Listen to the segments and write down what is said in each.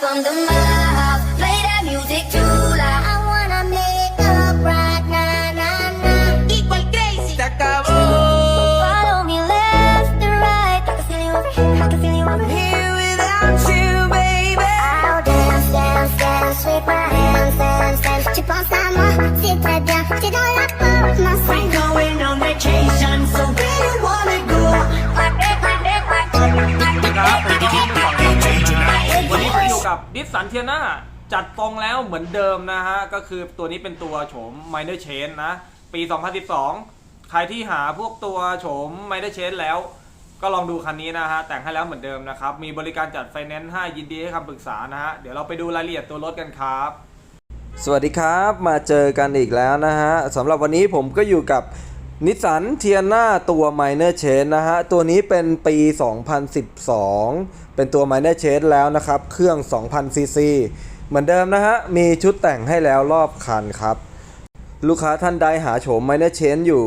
from the mouth. ดิสสันเทียนาจัดตรงแล้วเหมือนเดิมนะฮะ ก็คือตัวนี้เป็นตัวโฉม Minor Change นะ ปี 2012 ใครที่หาพวกตัวโฉม Minor Change แล้ว ก็ลองดูคันนี้นะฮะ แต่งให้แล้วเหมือนเดิมนะครับ มีบริการจัดไฟแนนซ์ให้ยินดีให้คำปรึกษานะฮะ เดี๋ยวเราไปดูรายละเอียดตัวรถกันครับ สวัสดีครับ มาเจอกันอีกแล้วนะฮะสำหรับวันนี้ผมก็อยู่กับ นิสสันเทียนาตัว Minor Change นะฮะ ตัวนี้เป็นปี 2012 เป็นตัว Minor Change แล้วนะครับ เครื่อง 2,000ซีซีเหมือนเดิมนะฮะ มีชุดแต่งให้แล้วรอบคันครับ ลูกค้าท่านใดหาโฉม Minor Change อยู่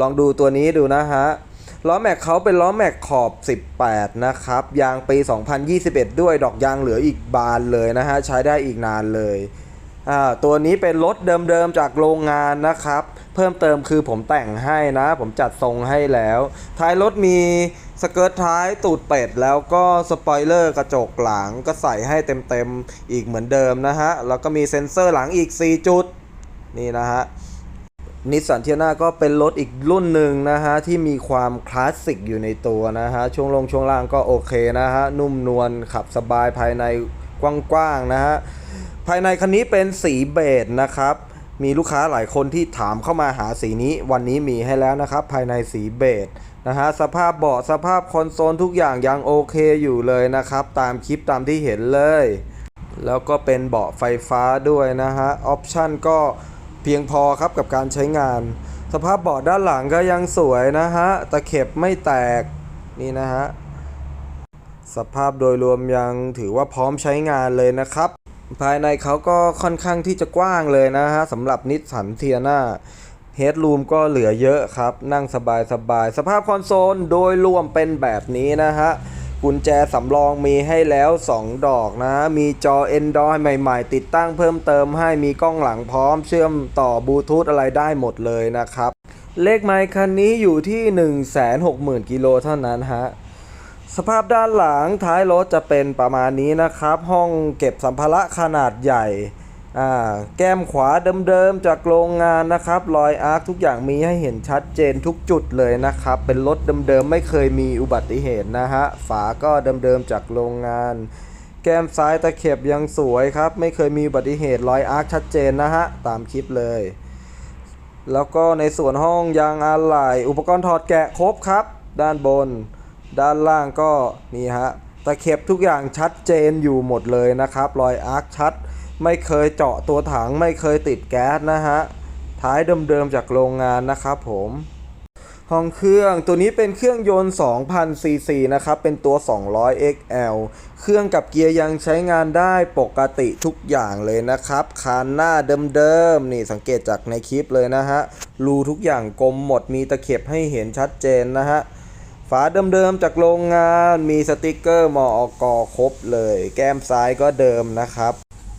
ลองดูตัวนี้ดูนะฮะ ล้อแม็กเขาเป็นล้อแม็กขอบ 18 นะครับ ยางปี 2021 ด้วย ดอกยางเหลืออีกบานเลยนะฮะ ใช้ได้อีกนานเลย อ่า ตัวนี้เป็นรถเดิมๆจากโรงงานนะครับ เพิ่มเติมคือผมแต่งให้นะ ผมจัดทรงให้แล้ว ท้ายรถมีสเกิร์ตท้ายตูดเป็ด แล้วก็สปอยเลอร์กระจกหลังก็ใส่ให้เต็มๆอีกเหมือนเดิมนะฮะ แล้วก็มีเซ็นเซอร์หลังอีก 4 จุด นี่นะฮะนิสสันเทียนาก็เป็นรถอีกรุ่นหนึ่งนะฮะ ที่มีความคลาสสิกอยู่ในตัวนะฮะ ช่วงลงช่วงล่างก็โอเคนะฮะ นุ่มนวลขับสบายภายในกว้างๆนะฮะ ภายในคันนี้เป็นสีเบจนะครับ มีลูกค้าหลายคนที่ถามเข้ามาหาสีนี้วันนี้มีให้แล้วนะครับ ภายในสีเบจนะฮะสภาพเบาะสภาพคอนโซลทุกอย่างยังโอเคอยู่เลยนะครับ ตามคลิปตามที่เห็นเลย แล้วก็เป็นเบาะไฟฟ้าด้วยนะฮะออปชั่นก็เพียงพอครับกับการใช้งาน สภาพเบาะด้านหลังก็ยังสวยนะฮะตะเข็บไม่แตกนี่นะฮะสภาพโดยรวมยังถือว่าพร้อมใช้งานเลยนะครับ ภายในเขาก็ค่อนข้างที่จะกว้างเลยนะฮะสำหรับนิสสันเทียนาเฮดรูมก็เหลือเยอะครับ นั่งสบายสบายๆสภาพคอนโซลโดยรวมเป็นแบบนี้นะฮะ กุญแจสำรองมีให้แล้ว 2 ดอกนะ มีจอ Android ใหม่ๆ ติดตั้งเพิ่มเติมให้มีกล้องหลังพร้อมเชื่อมต่อบลูทูธอะไรได้หมดเลยนะครับ เลขไมค์คันนี้อยู่ที่ 160,000กิโลเท่านั้นฮะ สภาพด้านหลังท้ายรถจะเป็นประมาณนี้นะครับ ห้องเก็บสัมภาระขนาดใหญ่ แก้มขวาเดิมๆจากโรงงานนะครับ รอยอาร์คทุกอย่างมีให้เห็นชัดเจนทุกจุดเลยนะครับ เป็นรถเดิมๆไม่เคยมีอุบัติเหตุนะฮะ ฝาก็เดิมๆจากโรงงาน แก้มซ้ายตะเข็บยังสวยครับ ไม่เคยมีอุบัติเหตุรอยอาร์คชัดเจนนะฮะ ตามคลิปเลยแล้วก็ในส่วนห้องยางอะไหล่อุปกรณ์ถอดแกะครบครับ ด้านบน ด้านล่างก็นี่ฮะตะเข็บทุกอย่างชัดเจนอยู่หมดเลยนะครับ รอยอาร์คชัด ไม่เคยเจาะตัวถังไม่เคยติดแก๊สนะฮะท้ายเดิมๆจากโรงงานนะครับผมห้องเครื่องตัวนี้เป็นเครื่องยนต์ 2,000 ซีซีนะครับ เป็นตัว 200 XL เครื่องกับเกียร์ยังใช้งานได้ปกติทุกอย่างเลยนะครับ คานหน้าเดิมๆ นี่สังเกตจากในคลิปเลยนะฮะ รูทุกอย่างกลมหมดมีตะเข็บให้เห็นชัดเจนนะฮะ ฝาเดิมๆจากโรงงานมีสติกเกอร์มอกครบเลย แก้มซ้ายก็เดิมนะครับ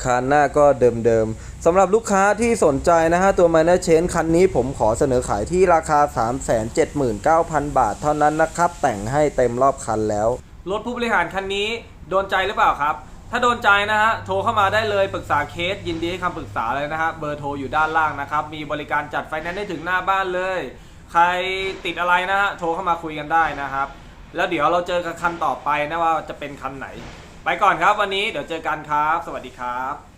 คานหน้าก็เดิมๆสำหรับลูกค้าที่สนใจนะฮะ ตัว Minor Change คันนี้ผมขอเสนอขายที่ราคา 379,000 บาทเท่านั้นนะครับ แต่งให้เต็มรอบคันแล้ว รถผู้บริหารคันนี้โดนใจหรือเปล่าครับ ถ้าโดนใจนะฮะ โทรเข้ามาได้เลยปรึกษาเคสยินดีให้คำปรึกษาเลยนะฮะเบอร์โทรอยู่ด้านล่างนะครับ มีบริการจัดไฟแนนซ์ได้ถึงหน้าบ้านเลย ใครติดอะไรนะฮะโทรเข้ามาคุยกันได้นะครับ แล้วเดี๋ยวเราเจอกันคันต่อไปนะว่าจะเป็นคันไหน ไปก่อนครับวันนี้เดี๋ยวเจอกันครับ สวัสดีครับ